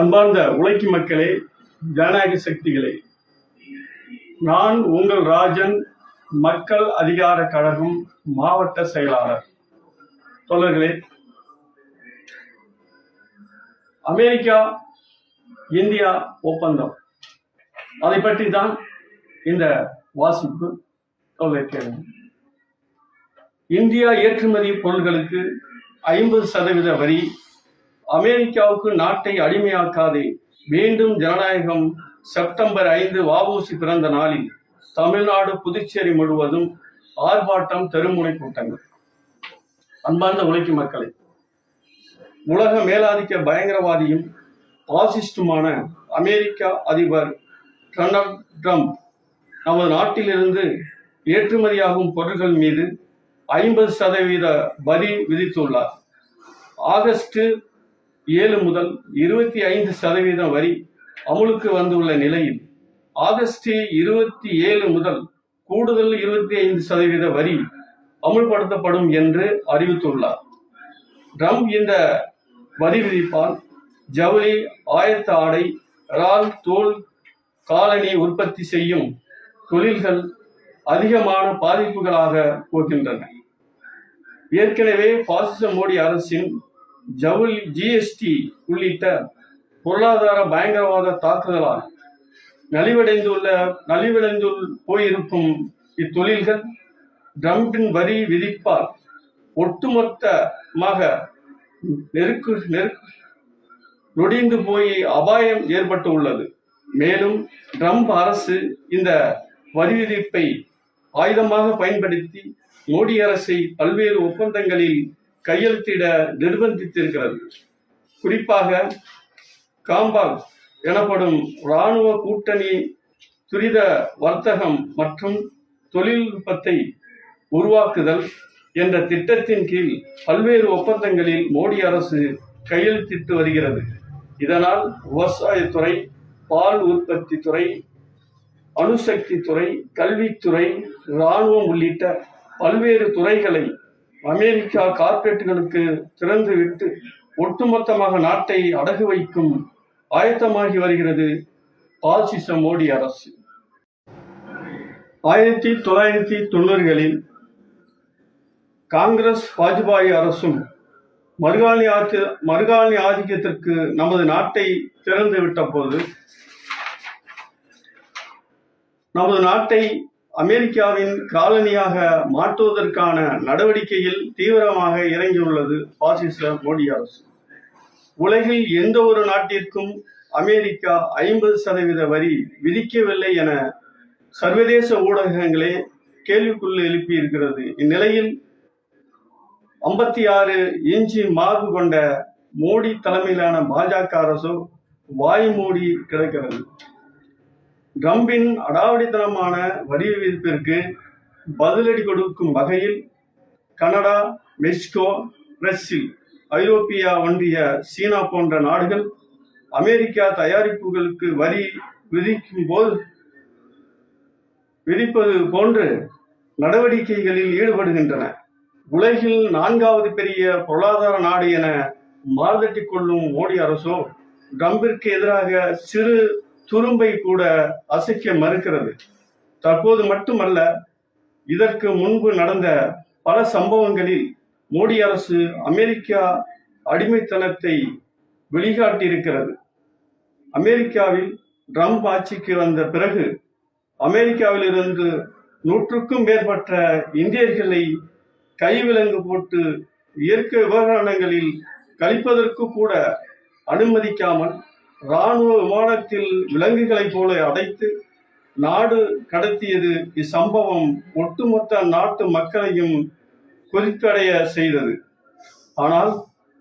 அன்பார்ந்த உழைக்கும் மக்களே ஜனநாயக சக்திகளே நான் உங்கள் ராஜன் மக்கள் அதிகார கழகம் மாவட்ட செயலாளர். தொடர்களே அமெரிக்கா இந்தியா ஒப்பந்தம். அதை பற்றி தான் இந்த வாசிப்பு சொல்ல இந்தியா ஏற்றுமதி பொருள்களுக்கு ஐம்பது சதவீத வரி அமெரிக்காவுக்கு நாட்டை அடிமையாக்காதே. மீண்டும் ஜனநாயகம். செப்டம்பர் ஐந்து வஉசி பிறந்த நாளில் தமிழ்நாடு புதுச்சேரி முழுவதும் ஆர்ப்பாட்டம் தெருமுனை கூட்டங்கள். அன்பார்ந்த உழைக்கும் மக்களை உலக மேலாதிக்க பயங்கரவாதியும் பாசிஸ்டுமான அமெரிக்கா அதிபர் டொனால்ட் ட்ரம்ப் நமது நாட்டிலிருந்து ஏற்றுமதியாகும் பொருட்கள் மீது ஐம்பது சதவீத வரி விதித்துள்ளார். ஆகஸ்ட் ஏழு முதல் இருபத்தி ஐந்து சதவீதம் வரி அமுலுக்கு வந்துள்ள நிலையில் ஆகஸ்ட் இருபத்தி ஏழு முதல் கூடுதல் இருபத்தி ஐந்து சதவீத வரி அமுல்படுத்தப்படும் என்று அறிவித்துள்ளார். ட்ரம்ப் இந்த வரி விதிப்பால் ஜவுளி ஆயத்த ஆடை ரால் தோல் காலணி உற்பத்தி செய்யும் தொழில்கள் அதிகமான பாதிப்புகளாக போகின்றன. ஏற்கனவே பாசிச மோடி அரசின் ஜவுளி ஜிஎஸ்டி உள்ளிட்ட பொருளாதார பயங்கரவாத தாக்குதலால் நலிவடைந்துள்ள நலிவடைந்து போயிருக்கும் இத்தொழில்கள் ட்ரம்பின் வரி விதிப்பால் ஒட்டுமொத்தமாக நெருக்கு நெருக்கு நொடிந்து போய் அபாயம் ஏற்பட்டு உள்ளது மேலும் ட்ரம்ப் அரசு இந்த வரி விதிப்பை ஆயுதமாக பயன்படுத்தி மோடி அரசை பல்வேறு ஒப்பந்தங்களில் கையெழுத்திட நிர்பந்தித்திருக்கிறது. குறிப்பாக காம்பாக் எனப்படும் இராணுவ கூட்டணி துரித வர்த்தகம் மற்றும் தொழில்நுட்பத்தை உருவாக்குதல் என்ற திட்டத்தின் கீழ் பல்வேறு ஒப்பந்தங்களில் மோடி அரசு கையெழுத்திட்டு வருகிறது. இதனால் விவசாயத்துறை பால் உற்பத்தி துறை அணுசக்தி துறை கல்வித்துறை இராணுவம் உள்ளிட்ட பல்வேறு துறைகளை அமெரிக்கா கார்ப்பரேட்டுகளுக்கு திறந்துவிட்டு ஒட்டுமொத்தமாக நாட்டை அடகு வைக்கும் ஆயத்தமாகி வருகிறது பாசிச மோடி அரசு. ஆயிரத்தி தொள்ளாயிரத்தி தொண்ணூறுகளில் காங்கிரஸ் வாஜ்பாய் அரசும் மறுகாலி ஆதி மறுகாலி ஆதிக்கத்திற்கு நமது நாட்டை திறந்து விட்ட போது நமது நாட்டை அமெரிக்காவின் காலனியாக மாற்றுவதற்கான நடவடிக்கையில் தீவிரமாக இறங்கியுள்ளது பாசிச மோடி அரசு. உலகில் எந்த ஒரு நாட்டிற்கும் அமெரிக்கா ஐம்பது சதவீத வரி விதிக்கவில்லை என சர்வதேச ஊடகங்களே கேள்விக்குள் எழுப்பியிருக்கிறது. இந்நிலையில் ஐம்பத்தி ஆறு இன்ச்சு மார்பு கொண்ட மோடி தலைமையிலான பாஜக அரசு வாய் மூடி கிடக்கிறது. ட்ரம்பின் அடாவடித்தனமான வரி விதிப்பிற்கு பதிலடி கொடுக்கும் வகையில் கனடா மெக்சிகோ பிரேசில் ஐரோப்பிய ஒன்றிய சீனா போன்ற நாடுகள் அமெரிக்கா தயாரிப்புகளுக்கு வரி விதிக்கும் போது விதிப்பது போன்று நடவடிக்கைகளில் ஈடுபடுகின்றன. உலகில் நான்காவது பெரிய பொருளாதார நாடு என மாறுதட்டிக் கொள்ளும் மோடி அரசோ ட்ரம்பிற்கு எதிராக சிறு துரும்பை கூட அசைக்க மறுக்கிறது. தற்போது மட்டுமல்ல இதற்கு முன்பு நடந்த பல சம்பவங்களில் மோடி அரசு அமெரிக்கா அடிமைத்தனத்தை வெளிகாட்டியிருக்கிறது. அமெரிக்காவில் ட்ரம்ப் ஆட்சிக்கு வந்த பிறகு அமெரிக்காவிலிருந்து நூற்றுக்கும் மேற்பட்ட இந்தியர்களை கைவிலங்கு போட்டு இயற்கை விவகாரங்களில் கழிப்பதற்கு கூட அனுமதிக்காமல் இராணுவ விமானத்தில் விலங்குகளைப் போல அடைத்து நாடு கடத்தியது இச்சம்பவம் ஒட்டுமொத்த நாட்டு மக்களையும் குறிப்படைய செய்தது. ஆனால்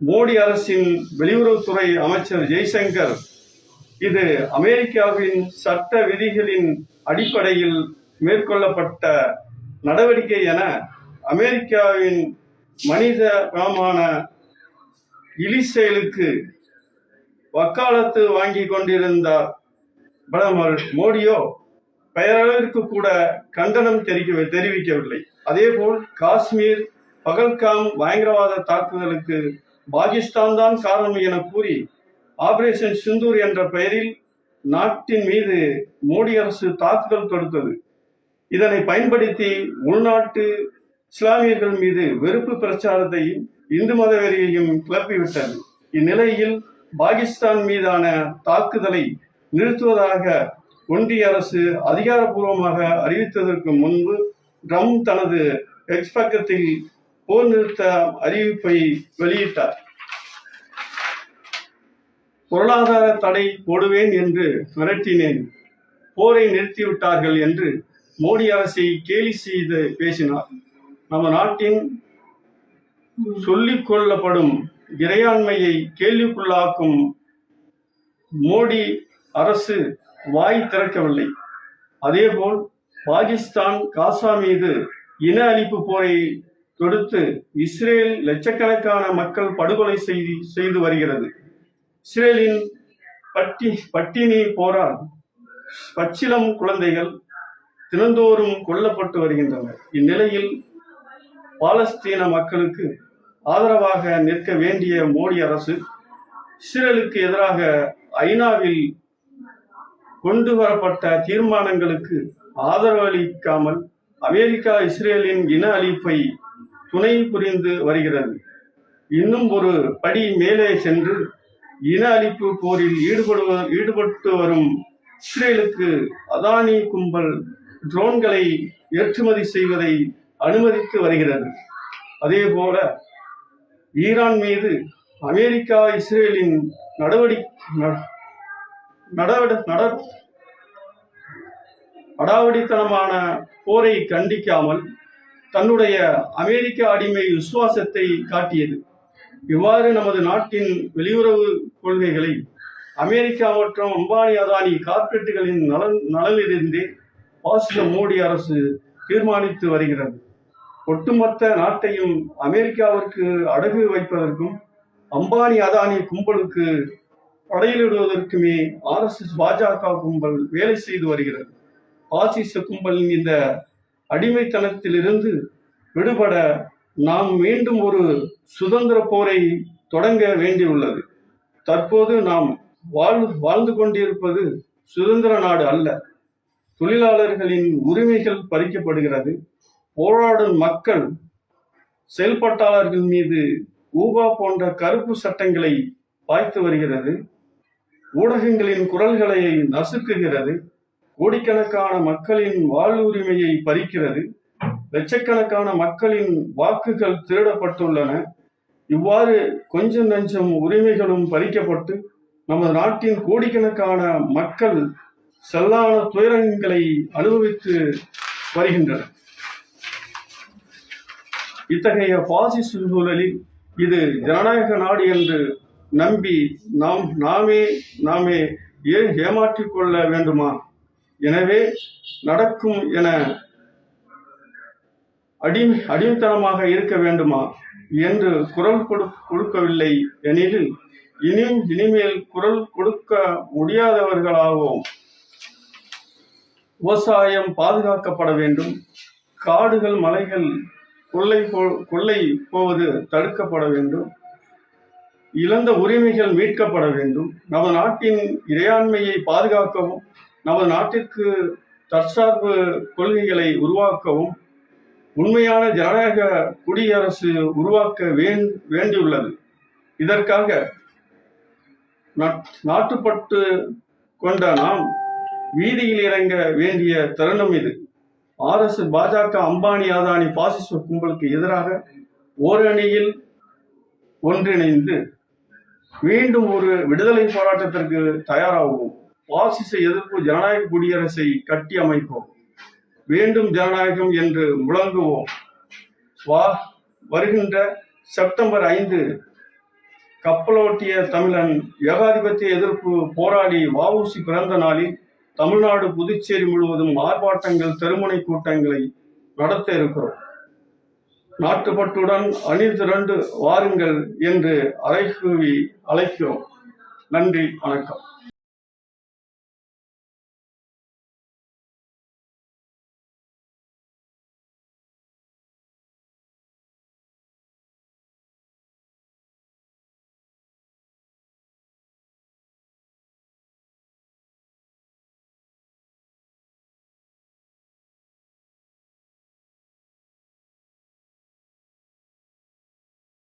மோடி அரசின் வெளியுறவுத்துறை அமைச்சர் ஜெய்சங்கர் இது அமெரிக்காவின் சட்ட விதிகளின் அடிப்படையில் மேற்கொள்ளப்பட்ட நடவடிக்கை என அமெரிக்காவின் மனிதமான இலிசெயலுக்கு வக்காலத்து வாங்கி கொண்டிருந்தார். பிரதமர் மோடியோ பெயரளவிற்கு கூட கண்டனம் தெரிவிக்க தெரிவிக்கவில்லை. அதேபோல் காஷ்மீர் பகல்காம் பயங்கரவாத தாக்குதலுக்கு பாகிஸ்தான் தான் காரணம் என கூறி ஆபரேஷன் சிந்தூர் என்ற பெயரில் நாட்டின் மீது மோடி அரசு தாக்குதல் தொடுத்தது. இதனை பயன்படுத்தி உள்நாட்டு இஸ்லாமியர்கள் மீது வெறுப்பு பிரச்சாரத்தையும் இந்து மத வெறியையும் கிளப்பிவிட்டது. இந்நிலையில் பாகிஸ்தான் மீதான தாக்குதலை நிறுத்துவதாக ஒன்றிய அரசு அதிகாரப்பூர்வமாக அறிவித்ததற்கு முன்பு ட்ரம்ப் தனது எக்ஸ் பக்கத்தில் போர் நிறுத்த அறிவிப்பை வெளியிட்டார். பொருளாதார தடை போடுவேன் என்று மிரட்டினேன். போரை நிறுத்திவிட்டார்கள் என்று மோடி அரசை கேலி செய்து பேசினார். நம்ம நாட்டின் சொல்லிக் கொள்ளப்படும் இறையாண்மையை கேள்விக்குள்ளாக்கும் மோடி அரசு வாய் திறக்கவில்லை. அதேபோல் பாகிஸ்தான் காசா மீது இன அழிப்பு போரை தொடுத்து இஸ்ரேல் லட்சக்கணக்கான மக்கள் படுகொலை செய்து செய்து வருகிறது. இஸ்ரேலின் பட்டி பட்டினி போரால் பச்சிலம் குழந்தைகள் தினந்தோறும் கொல்லப்பட்டு வருகின்றனர். இந்நிலையில் பாலஸ்தீன மக்களுக்கு ஆதரவாக நிற்க வேண்டிய மோடி அரசு இஸ்ரேலுக்கு எதிராக ஐநாவில் கொண்டு வரப்பட்ட தீர்மானங்களுக்கு ஆதரவு அளிக்காமல் அமெரிக்கா இஸ்ரேலின் இன அழிப்பை துணை புரிந்து வருகிறது. இன்னும் ஒரு படி மேலே சென்று இன அழிப்பு போரில் ஈடுபடுவ ஈடுபட்டு வரும் இஸ்ரேலுக்கு அதானி கும்பல் ட்ரோன்களை ஏற்றுமதி செய்வதை அனுமதித்து வருகிறது. அதேபோல ஈரான் மீது அமெரிக்கா இஸ்ரேலின் நடவடிக்கை நட அடாவடித்தனமான போரை கண்டிக்காமல் தன்னுடைய அமெரிக்க அடிமை விசுவாசத்தை காட்டியது. இவ்வாறு நமது நாட்டின் வெளியுறவு கொள்கைகளை அமெரிக்கா மற்றும் அம்பானி அதானி கார்ப்பரேட்டுகளின் நலன் நலனிலிருந்தே பாசிய மோடி அரசு தீர்மானித்து வருகிறது. ஒட்டுமொத்த நாட்டையும் அமெரிக்காவிற்கு அடகு வைப்பதற்கும் அம்பானி அதானி கும்பலுக்கு படையிலிடுவதற்குமே ஆர்எஸ்எஸ் பாஜக கும்பல் வேலை செய்து வருகிறது. பாசிச கும்பலின் இந்த அடிமைத்தனத்திலிருந்து விடுபட நாம் மீண்டும் ஒரு சுதந்திர போரை தொடங்க வேண்டியுள்ளது. தற்போது நாம் வாழ் வாழ்ந்து கொண்டிருப்பது சுதந்திர நாடு அல்ல. தொழிலாளர்களின் உரிமைகள் பறிக்கப்படுகிறது. போராடும் மக்கள் செயல்பட்டாளர்கள் மீது ஊபா போன்ற கருப்பு சட்டங்களை பாய்த்து வருகிறது. ஊடகங்களின் குரல்களை நசுக்குகிறது. கோடிக்கணக்கான மக்களின் வாழ்வுரிமையை பறிக்கிறது. லட்சக்கணக்கான மக்களின் வாக்குகள் திருடப்பட்டுள்ளன. இவ்வாறு கொஞ்சம் நஞ்சம் உரிமைகளும் பறிக்கப்பட்டு நமது நாட்டின் கோடிக்கணக்கான மக்கள் செல்லான துயரங்களை அனுபவித்து வருகின்றனர். இத்தகைய பாசிச சூழலில் இது ஜனநாயக நாடு என்று நம்பி நாம் நாமே நாமே ஏன் ஏமாற்றிக் கொள்ள வேண்டுமா? எனவே நடக்கும் என அடிமை அடிமைத்தனமாக இருக்க வேண்டுமா? என்று குரல் கொடு கொடுக்கவில்லை எனில் இனியும் இனிமேல் குரல் கொடுக்க முடியாதவர்களாகவும் விவசாயம் பாதுகாக்கப்பட வேண்டும். காடுகள் மலைகள் கொள்ளை போ கொள்ளை போவது தடுக்கப்பட வேண்டும். இழந்த உரிமைகள் மீட்கப்பட வேண்டும். நமது நாட்டின் இறையாண்மையை பாதுகாக்கவும் நமது நாட்டிற்கு தற்சார்பு கொள்கைகளை உருவாக்கவும் உண்மையான ஜனநாயக குடியரசு உருவாக்க வேண் வேண்டியுள்ளது. இதற்காக நாட்டுப்பட்டு கொண்ட நாம் வீதியில் இறங்க வேண்டிய தருணம் இது. ஆர்எஸ் பாஜக அம்பானி அதானி பாசிச கும்பலுக்கு எதிராக ஓரணியில் ஒன்றிணைந்து மீண்டும் ஒரு விடுதலை போராட்டத்திற்கு தயாராகுவோம். பாசிச எதிர்ப்பு ஜனநாயக குடியரசை கட்டி அமைப்போம். வேண்டும் ஜனநாயகம் என்று முழங்குவோம். வா வருகின்ற செப்டம்பர் ஐந்து கப்பலோட்டிய தமிழன் ஏகாதிபத்திய எதிர்ப்பு போராடி வாவூசி பிறந்த நாளில் தமிழ்நாடு புதுச்சேரி முழுவதும் ஆர்ப்பாட்டங்கள் தெருமுனை கூட்டங்களை நடத்த இருக்கிறோம். நாட்டுப்பட்டுடன் அணி திரண்டு வாருங்கள் என்று அறைகூவி அழைக்கிறோம். நன்றி வணக்கம்.